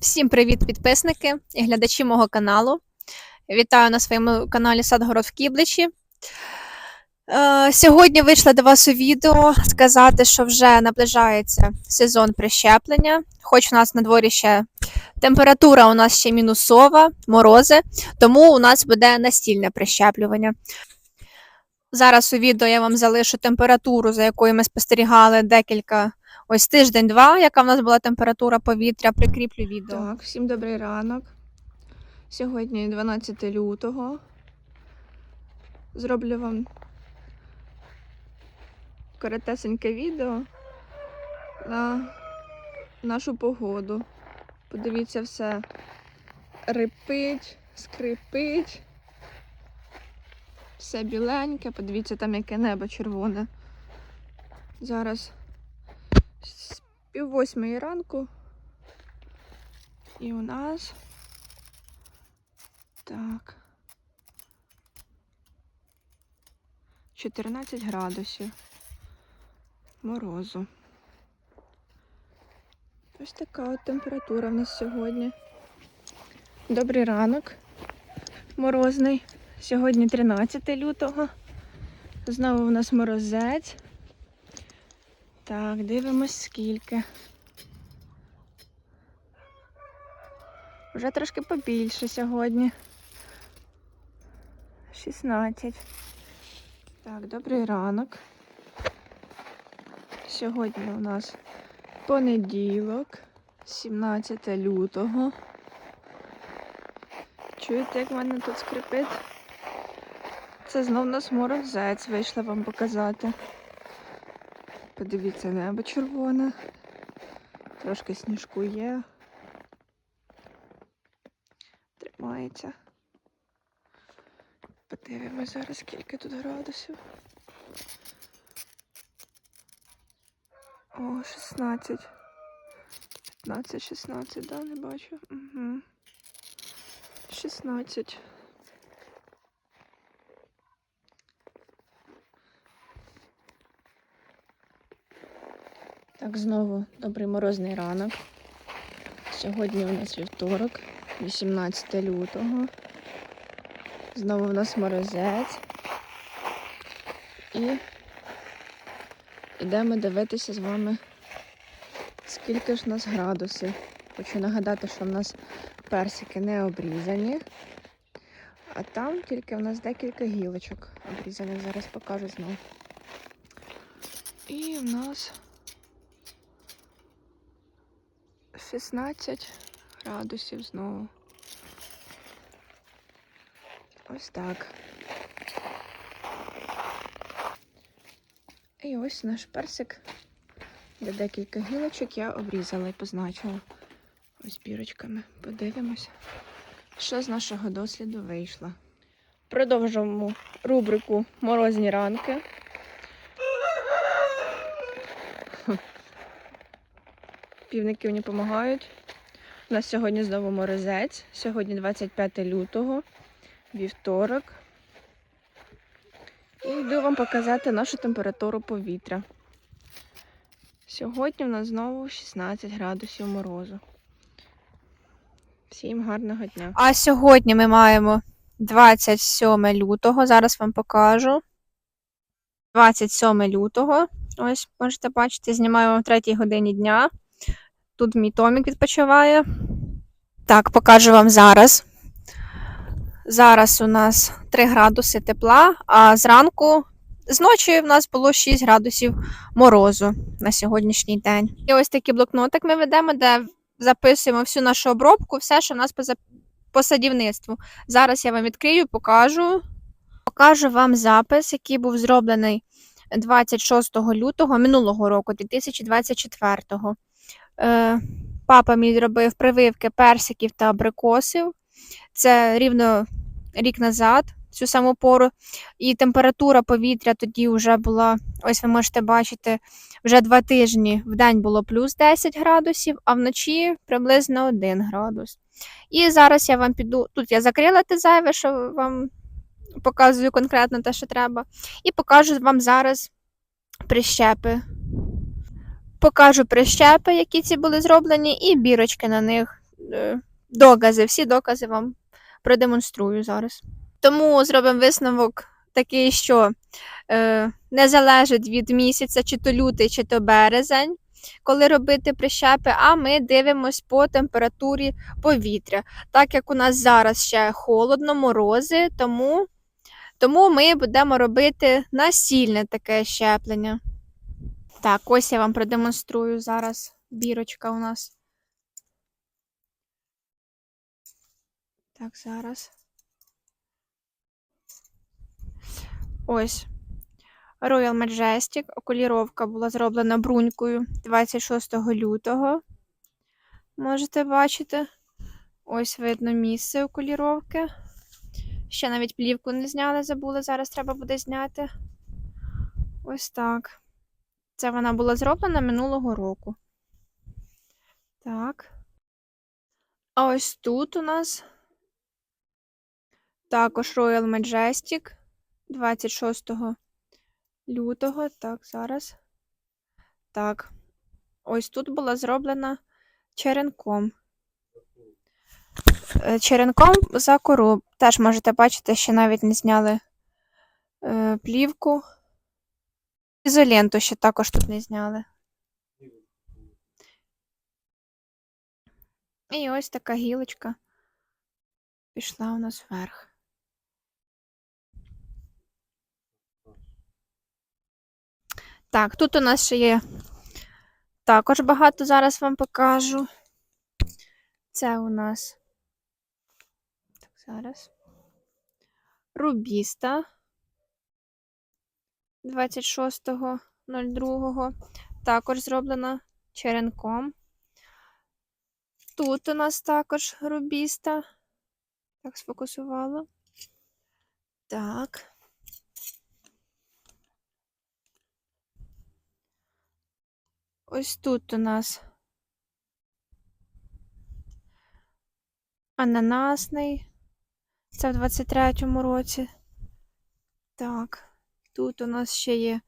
Всім привіт, підписники і глядачі мого каналу. Вітаю на своєму каналі Садгород в Кібличі. Е, Сьогодні вийшла до вас у відео сказати, що вже наближається сезон прищеплення. Хоч у нас на дворі ще температура у нас ще мінусова, морози, тому у нас буде настільне прищеплювання. Зараз у відео я вам залишу температуру, за якою ми спостерігали декілька ось тиждень-два, яка в нас була температура повітря, прикріплю відео. Так, всім добрий ранок. Сьогодні 12 лютого. Зроблю вам коротесеньке відео на нашу погоду. Подивіться, все рипить, скрипить. Все біленьке, подивіться там яке небо червоне. Зараз з пів восьмої ранку. І у нас так. 14 градусів морозу. Ось така от температура в нас сьогодні. Добрий ранок. Морозний. Сьогодні 13 лютого. Знову у нас морозець. Так, дивимось скільки. Вже трошки побільше сьогодні. 16. Так, добрий ранок. Сьогодні у нас понеділок, 17 лютого. Чуєте, як в мене тут скрипить? Це знов нас морозець вийшла вам показати. Подивіться, небо червоне. Трошки сніжку є. Тримається. Подивимось зараз, скільки тут градусів. О, 16. 15, 16, да, не бачу. Угу. 16. Так, знову добрий морозний ранок. Сьогодні у нас вівторок, 18 лютого. Знову в нас морозець. І йдемо дивитися з вами, скільки ж у нас градусів. Хочу нагадати, що в нас персики не обрізані, а там тільки в нас декілька гілочок обрізаних. Зараз покажу знову. І в нас 16 градусів знову. Ось так. І ось наш персик. Де декілька гілочок я обрізала і позначила ось бірочками. Подивимося, що з нашого досліду вийшло. Продовжуємо рубрику Морозні ранки. Півники мені допомагають. У нас сьогодні знову морозець. Сьогодні 25 лютого, вівторок. І йду вам показати нашу температуру повітря. Сьогодні в нас знову 16 градусів морозу. Всім гарного дня. А сьогодні ми маємо 27 лютого. Зараз вам покажу. 27 лютого. Ось, можете бачити, знімаю в 3 годині дня. Тут мій Томік відпочиває. Так, покажу вам зараз. Зараз у нас 3 градуси тепла, а зранку, зночі в нас було 6 градусів морозу на сьогоднішній день. І ось такий блокнотик ми ведемо, де записуємо всю нашу обробку, все, що в нас по, садівництву. Зараз я вам відкрию, покажу. Покажу вам запис, який був зроблений 26 лютого минулого року, 2024. Е, папа мій зробив прививки персиків та абрикосів. Це рівно рік назад, цю саму пору. І температура повітря тоді вже була, ось ви можете бачити, вже два тижні в день було плюс 10 градусів, а вночі приблизно 1 градус. І зараз я вам піду. Тут я закрила те зайве, що вам показую конкретно те, що треба. І покажу вам зараз прищепи. Покажу прищепи, які ці були зроблені, і бірочки на них. е, докази. Всі докази вам продемонструю зараз. Тому зробимо висновок такий, що е, не залежить від місяця, чи то лютий, чи то березень, коли робити прищепи, а ми дивимось по температурі повітря. Так як у нас зараз ще холодно, морози, тому, тому ми будемо робити насільне таке щеплення. Так, ось я вам продемонструю зараз бірочка у нас. Так, зараз. Ось. Royal Majestic. Окуліровка була зроблена брунькою 26 лютого. Можете бачити. Ось видно місце окуліровки. Ще навіть плівку не зняли, забули. Зараз треба буде зняти. Ось так. Це вона була зроблена минулого року. Так. А ось тут у нас також Royal Majestic 26 лютого. Так, зараз. Так. Ось тут була зроблена черенком. Е, Черенком за кору. Теж можете бачити, що навіть не зняли е, плівку. Ізоленту ще також тут не зняли. І ось така гілочка пішла у нас вверх. Так, тут у нас ще є також багато, зараз вам покажу. Це у нас. Так, зараз. Рубіста 26.02. Також зроблена черенком. Тут у нас також рубіста. Так, сфокусувала. Так. Ось тут у нас ананасний. Це в 23-му році. Так, тут у нас ще є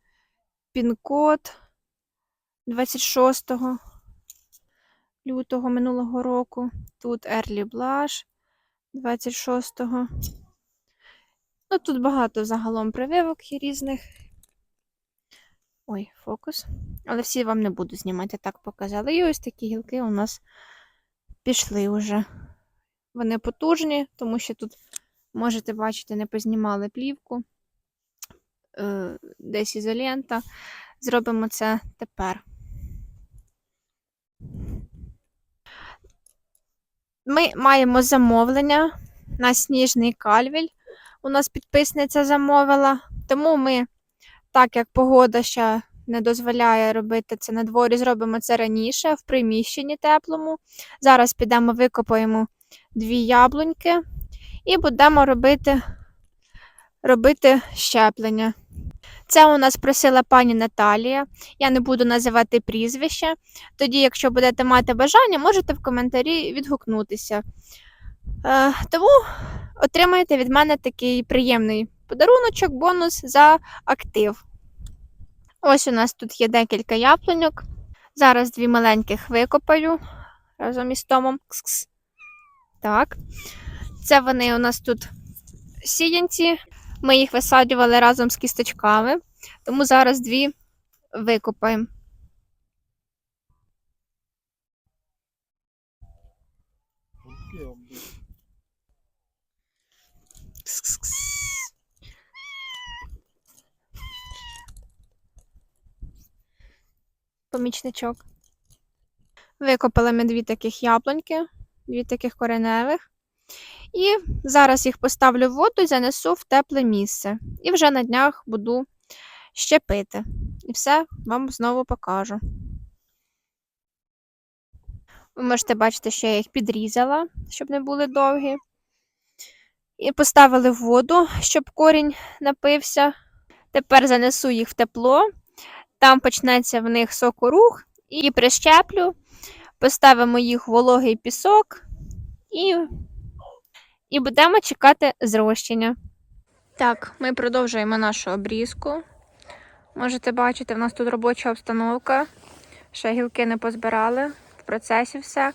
пін-код 26 лютого минулого року. Тут Early Blush 26-го. Ну, тут багато загалом прививок є різних. Ой, фокус. Але всі вам не буду знімати, так показали. І ось такі гілки у нас пішли вже. Вони потужні, тому що тут, можете бачити, не познімали плівку. Е, Десь ізолента. Зробимо це тепер. Ми маємо замовлення на сніжний кальвіль. У нас підписниця замовила. Тому ми, так як погода ще не дозволяє робити це на дворі, зробимо це раніше, в приміщенні теплому. Зараз підемо викопаємо дві яблуньки і будемо робити, робити щеплення. Це у нас просила пані Наталія. Я не буду називати прізвище. Тоді, якщо будете мати бажання, можете в коментарі відгукнутися. Е, тому отримаєте від мене такий приємний подаруночок, бонус за актив. Ось у нас тут є декілька яблуньок. Зараз дві маленьких викопаю разом із Томом. Кс-кс. Так. Це вони у нас тут сіянці. Ми їх висаджували разом з кісточками, тому зараз дві викопаємо. Кс-кс-кс. Помічничок. Викопали ми дві таких яблуньки, дві таких кореневих. І зараз їх поставлю в воду і занесу в тепле місце. І вже на днях буду щепити. І все вам знову покажу. Ви можете бачити, що я їх підрізала, щоб не були довгі. І поставили в воду, щоб корінь напився. Тепер занесу їх в тепло, там почнеться в них сокорух, і прищеплю, поставимо їх в вологий пісок і, і будемо чекати зрощення. Так, ми продовжуємо нашу обрізку. Можете бачити, в нас тут робоча обстановка. Ще гілки не позбирали, в процесі все.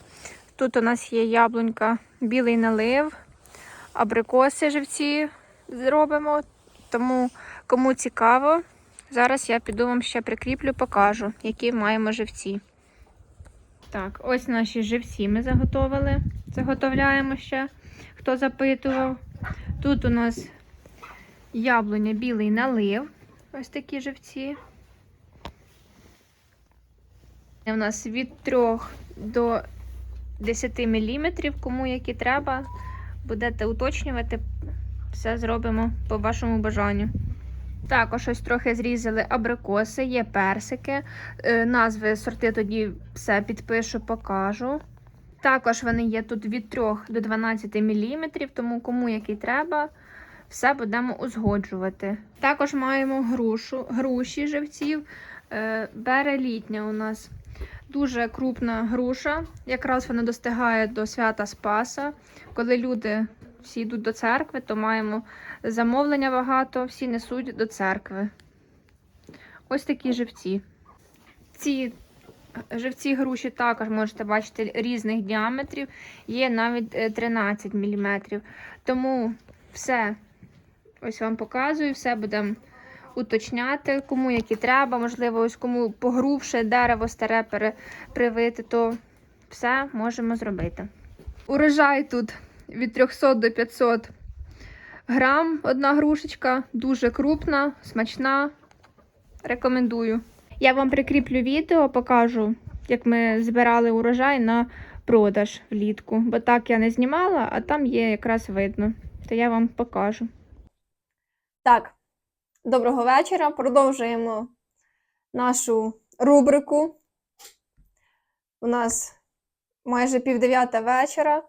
Тут у нас є яблунька, білий налив, абрикоси живці зробимо. Тому кому цікаво, зараз я піду вам ще прикріплю, покажу, які маємо живці. Так, ось наші живці ми заготовили. Заготовляємо ще, хто запитував. Тут у нас яблуня білий налив. Ось такі живці. У нас від 3 до 10 мм, кому які треба, будете уточнювати, все зробимо по вашому бажанню. Також ось трохи зрізали абрикоси, є персики. Е, Назви сорти тоді все підпишу, покажу. Також вони є тут від 3 до 12 мм, тому кому який треба, все будемо узгоджувати. Також маємо грушу, груші живців. Е, Бере літня у нас дуже крупна груша. Якраз вона достигає до свята Спаса. Коли люди всі йдуть до церкви, то маємо замовлення багато, всі несуть до церкви. Ось такі живці. Ці живці груші також можете бачити різних діаметрів, є навіть е, 13 мм. Тому все, ось вам показую, все будемо уточняти, кому які треба, можливо, ось кому погрубше дерево старе привити, то все можемо зробити. Урожай тут від 300 до 500 грам одна грушечка, дуже крупна, смачна. Рекомендую. Я вам прикріплю відео, покажу, як ми збирали урожай на продаж влітку. Бо так я не знімала, а там є якраз видно. То я вам покажу. Так, доброго вечора. Продовжуємо нашу рубрику. У нас майже півдев'ята вечора,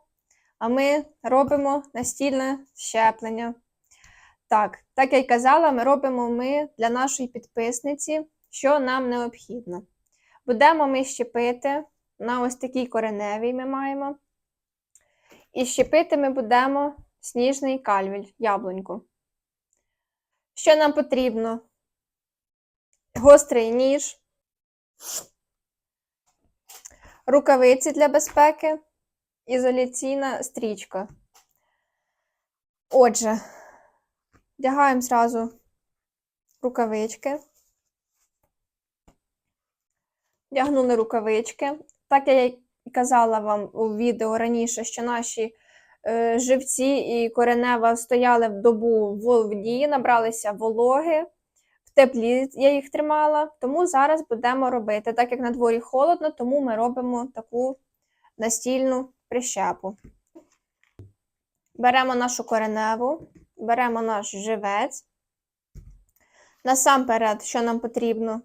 а ми робимо настільне щеплення. Так, так як й казала, ми робимо ми для нашої підписниці, що нам необхідно. Будемо ми щепити на ось такій кореневій ми маємо. І щепити ми будемо сніжний кальвіль, яблуньку. Що нам потрібно? Гострий ніж, рукавиці для безпеки, ізоляційна стрічка. Отже, вдягаємо зразу рукавички. Вдягнули рукавички. Так я казала вам у відео раніше, що наші е, живці і коренева стояли в добу в воді, набралися вологи, теплі я їх тримала, тому зараз будемо робити. Так як на дворі холодно, тому ми робимо таку настільну прищепу. Беремо нашу кореневу, беремо наш живець. Насамперед, що нам потрібно?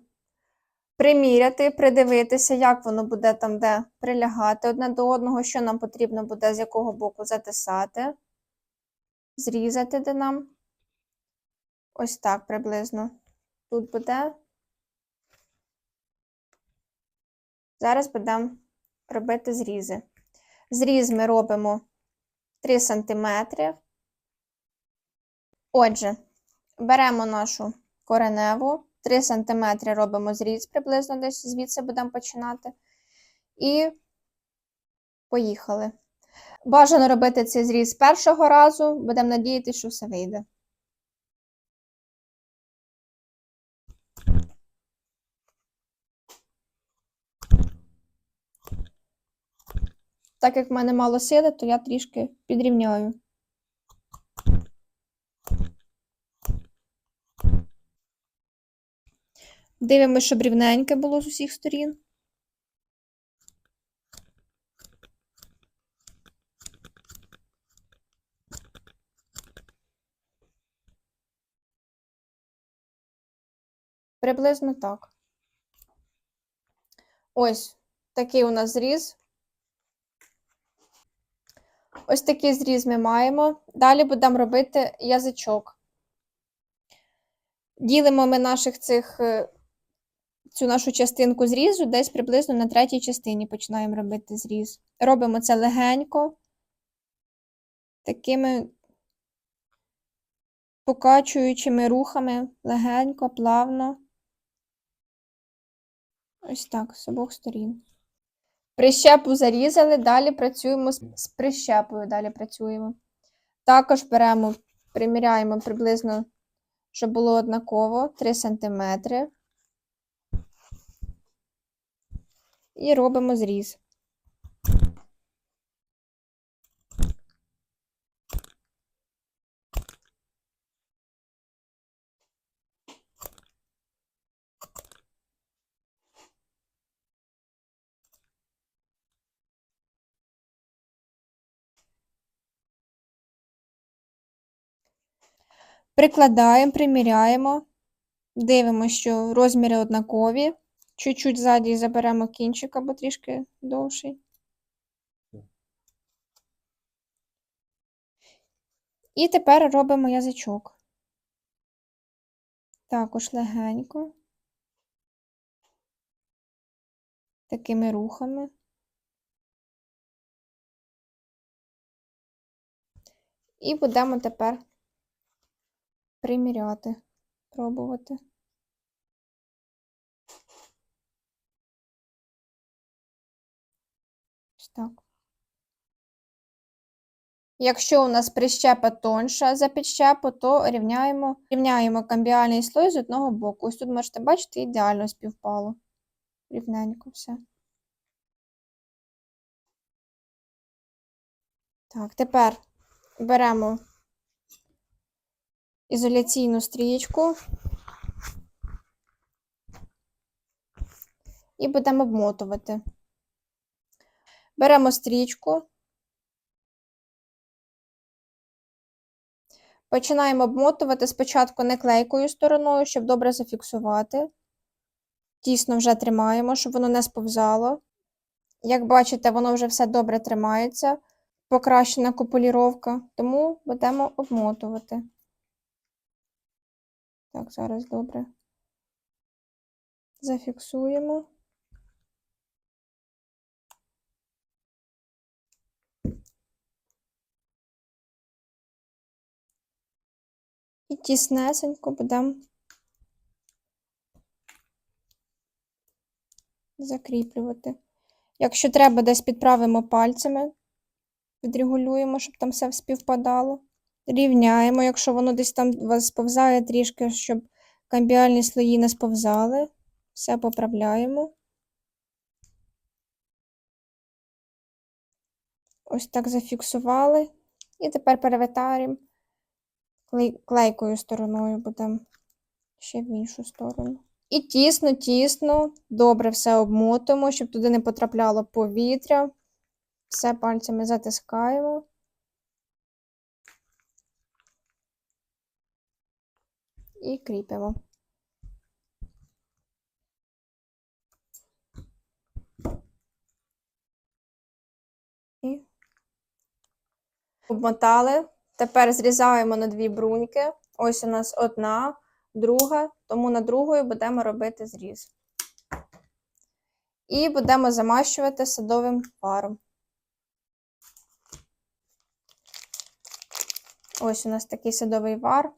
Приміряти, придивитися, як воно буде там, де прилягати одне до одного, що нам потрібно буде з якого боку затисати, зрізати де нам. Ось так приблизно. Тут буде. Зараз будемо робити зрізи. Зріз ми робимо 3 см. Отже, беремо нашу кореневу. 3 см робимо зріз приблизно десь звідси будемо починати. І поїхали. Бажано робити цей зріз першого разу, будемо надіятися, що все вийде. Так як в мене мало сили, то я трішки підрівняю. Дивимося, щоб рівненьке було з усіх сторін. Приблизно так. Ось такий у нас зріз. Ось такий зріз ми маємо. Далі будемо робити язичок. Ділимо ми наших цих е, цю нашу частинку зрізу десь приблизно на третій частині починаємо робити зріз. Робимо це легенько, такими покачуючими рухами, легенько, плавно. Ось так, з обох сторін. Прищепу зарізали, далі працюємо з, прищепою. Далі працюємо. Також беремо, приміряємо приблизно, щоб було однаково 3 см. І робимо зріз. Прикладаємо, приміряємо, дивимося, що розміри однакові. Чуть-чуть ззаді заберемо кінчик або трішки довший. І тепер робимо язичок. Також легенько. Такими рухами. І будемо тепер приміряти, пробувати. Так. Якщо у нас прищепа тонша за підщепу, то рівняємо, рівняємо камбіальний слой з одного боку. Ось тут можете бачити, ідеально співпало. Рівненько все. Так, тепер беремо ізоляційну стрічку і будемо обмотувати. Беремо стрічку, починаємо обмотувати спочатку не клейкою стороною, щоб добре зафіксувати. Тісно вже тримаємо, щоб воно не сповзало. Як бачите, воно вже все добре тримається, покращена куполіровка, тому будемо обмотувати. Так, зараз добре. Зафіксуємо. І тіснесенько будемо закріплювати. Якщо треба, десь підправимо пальцями, відрегулюємо, щоб там все співпадало. Рівняємо, якщо воно десь там у вас сповзає трішки, щоб камбіальні слої не сповзали. Все поправляємо. Ось так зафіксували. І тепер перевертаємо клей- клейкою стороною будемо ще в іншу сторону. І тісно, тісно, добре все обмотуємо, щоб туди не потрапляло повітря. Все пальцями затискаємо. І кріпимо. І обмотали. Тепер зрізаємо на дві бруньки. Ось у нас одна, друга, тому на другої будемо робити зріз. І будемо замащувати садовим паром. Ось у нас такий садовий вар.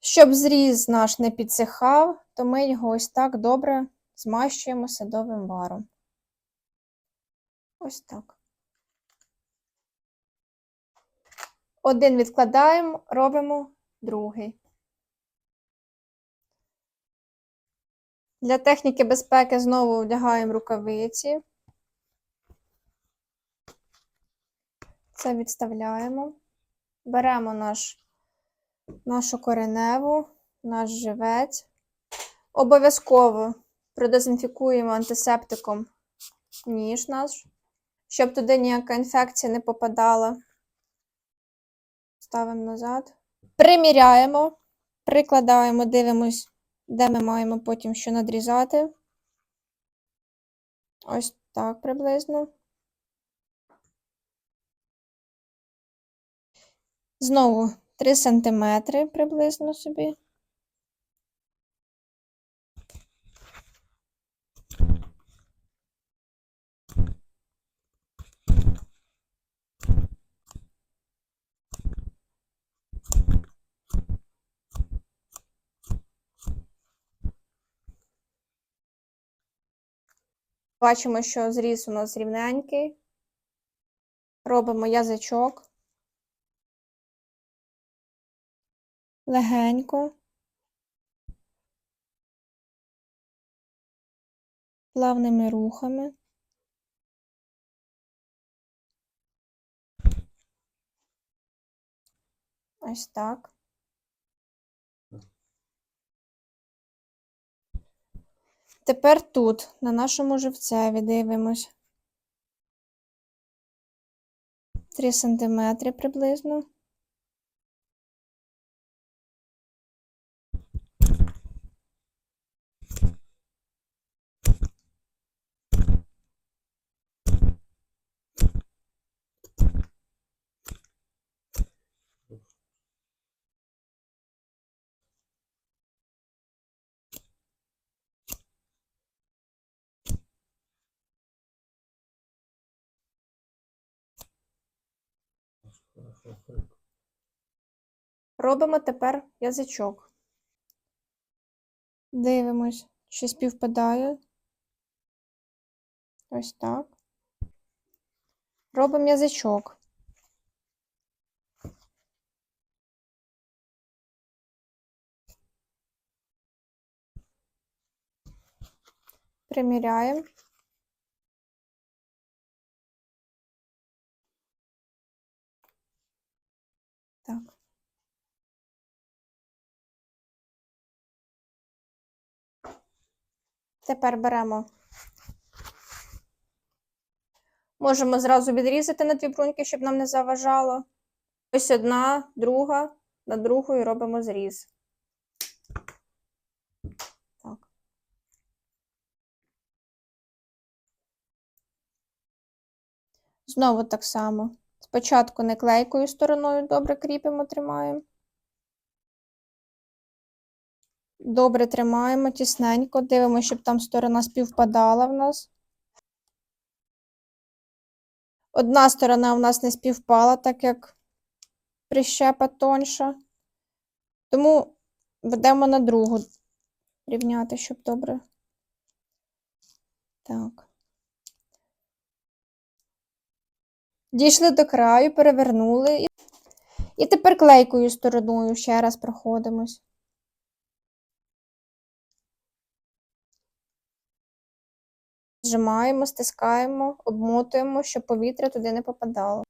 Щоб зріз наш не підсихав, то ми його ось так добре змащуємо садовим варом. Ось так. Один відкладаємо, робимо другий. Для техніки безпеки знову вдягаємо рукавиці. Це відставляємо. Беремо наш, нашу кореневу, наш живець. Обов'язково продезінфікуємо антисептиком ніж наш, щоб туди ніяка інфекція не попадала. Ставимо назад. Приміряємо, прикладаємо, дивимось, де ми маємо потім що надрізати. Ось так приблизно. Знову 3 см приблизно собі. Бачимо, що зріз у нас рівненький. Робимо язичок. Легенько. Плавними рухами. Ось так. Тепер тут, на нашому живцеві, дивимось. 3 сантиметри приблизно. Робимо тепер язичок. Дивимось, чи співпадає. Ось так. Робимо язичок. Приміряємо. Тепер беремо. Можемо зразу відрізати на дві бруньки, щоб нам не заважало. Ось одна, друга, на другу і робимо зріз. Так. Знову так само. Спочатку не клейкою стороною добре кріпимо, тримаємо. Добре тримаємо тісненько, дивимося, щоб там сторона співпадала в нас. Одна сторона в нас не співпала, так як прищепа тонша. Тому ведемо на другу рівняти, щоб добре. Так. Дійшли до краю, перевернули. І, тепер клейкою стороною ще раз проходимось. Зжимаємо, стискаємо, обмотуємо, щоб повітря туди не попадало.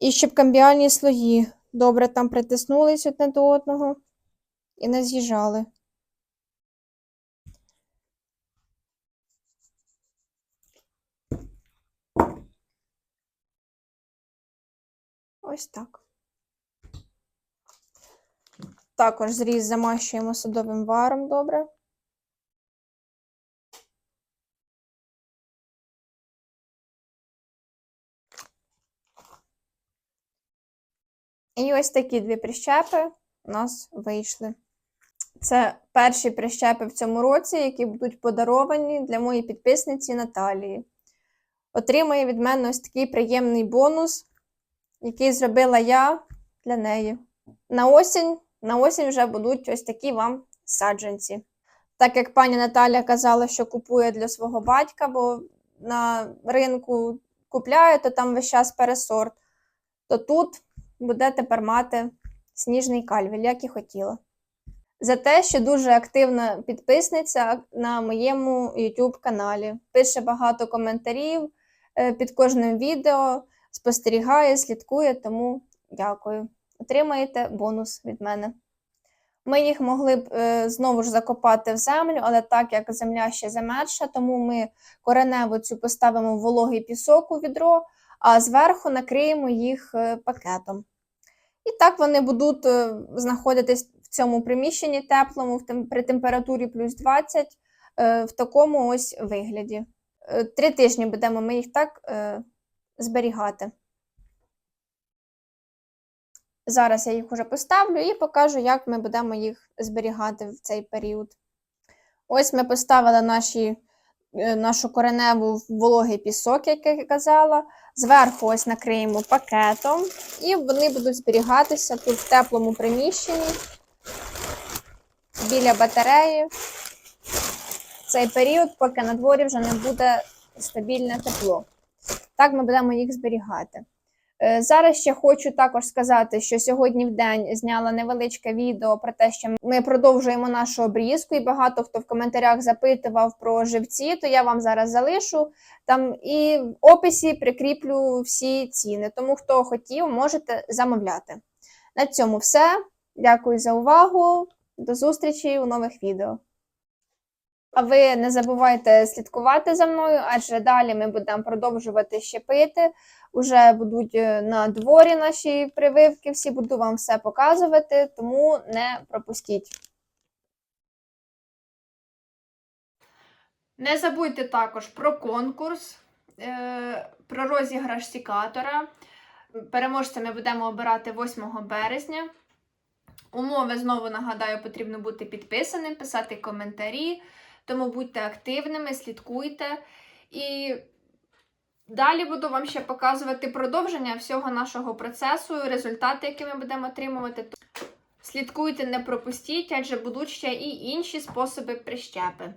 І щоб камбіальні слої добре там притиснулись одне до одного і не з'їжджали. Ось так. Також зріз замащуємо садовим варом добре. І ось такі дві прищепи у нас вийшли. Це перші прищепи в цьому році, які будуть подаровані для моєї підписниці Наталії. Отримає від мене ось такий приємний бонус, який зробила я для неї. На осінь, на осінь вже будуть ось такі вам саджанці. Так як пані Наталя казала, що купує для свого батька, бо на ринку купляє, то там весь час пересорт, то тут буде тепер мати сніжний кальвіль, як і хотіла. За те, що дуже активна підписниця на моєму YouTube каналі. Пише багато коментарів е, під кожним відео, спостерігає, слідкує, тому дякую. Отримаєте бонус від мене. Ми їх могли б е, знову ж закопати в землю, але так як земля ще замерша, тому ми кореневу цю поставимо в вологий пісок у відро, а зверху накриємо їх е, пакетом. І так вони будуть е, знаходитись в цьому приміщенні теплому, при температурі плюс 20, е, в такому ось вигляді. Три тижні будемо ми їх так зберігати. Зараз я їх уже поставлю і покажу, як ми будемо їх зберігати в цей період. Ось ми поставили наші, нашу кореневу вологий пісок, як я казала. Зверху ось накриємо пакетом, і вони будуть зберігатися тут в теплому приміщенні біля батареї. Цей період, поки на дворі вже не буде стабільне тепло. Так ми будемо їх зберігати. Е, Зараз ще хочу також сказати, що сьогодні в день зняла невеличке відео про те, що ми продовжуємо нашу обрізку, і багато хто в коментарях запитував про живці, то я вам зараз залишу там і в описі прикріплю всі ціни. Тому хто хотів, можете замовляти. На цьому все. Дякую за увагу. До зустрічі у нових відео. А ви не забувайте слідкувати за мною, адже далі ми будемо продовжувати щепити. Уже будуть е, на дворі наші прививки, всі буду вам все показувати, тому не пропустіть. Не забудьте також про конкурс, е, про розіграш сікатора. Переможця ми будемо обирати 8 березня. Умови знову нагадаю, потрібно бути підписаним, писати коментарі. Тому будьте активними, слідкуйте. І далі буду вам ще показувати продовження всього нашого процесу, результати, які ми будемо отримувати. Слідкуйте, не пропустіть, адже будуть ще і інші способи прищепи.